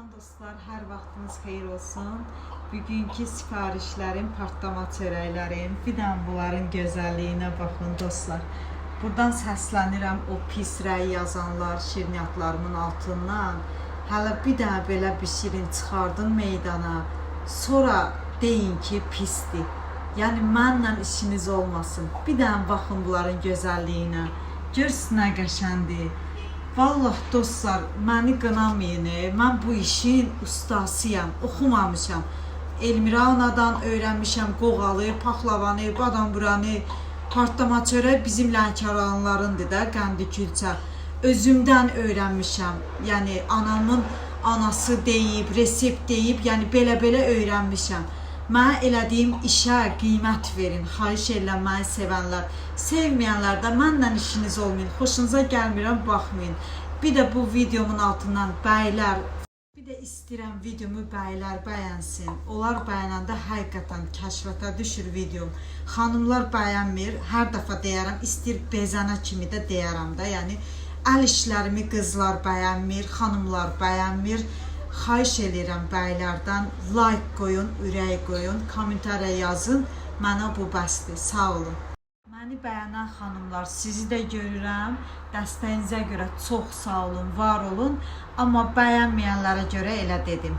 Salam dostlar, hər vaxtınız xeyir olsun. Bugünkü sifarişlərim, partlama çörəklərim, bir də bunların gözəlliyinə baxın dostlar. Buradan səslənirəm o pis rəy yazanlar şirniyyatlarımın altından. Hələ bir dənə belə bir şirin çıxardın meydana. Sonra deyin ki, pisdir. Yəni mənlə işiniz olmasın. Bir dənə baxın bunların gözəlliyinə. Görsün nə qəşəndir. Vallah dostlar, məni qınamayın. Mən bu işin ustasıyam, oxumamışam. Elmira anadan öyrənmişəm qoğalı, paxlavanı, badamburanı, partlama çörək bizim Lənkəranlarındır da, qəndi külçə. Özümdən öyrənmişəm. Yəni anamın anası deyib, resept deyib, yəni belə-belə öyrənmişəm. Mənə elədiyim işə qiymət verin. Xahiş edirəm məni sevənlər. Sevməyənlər də mənlə işiniz olmayın. Xoşunuza gəlmirəm, baxmayın. Bir də bu videomun altından bəylər bir də istəyirəm videomu bəylər bəyənsin. Onlar bəyənəndə həqiqətən kəşfətə düşür videom. Xanımlar bəyənmir. Hər dəfə deyərəm, istəyir bezənə kimi də deyərəm də. Yəni əl işlərimi qızlar bəyənmir, xanımlar bəyənmir. Xahiş bəylərdən like qoyun, ürək qoyun, kommentariya yazın. Mənə bu bəsdir. Sağ olun. Məni bəyənən xanımlar, sizi də görürəm. Dəstəyinizə görə çox sağ olun, var olun. Amma bəyənməyənlərə görə elə dedim.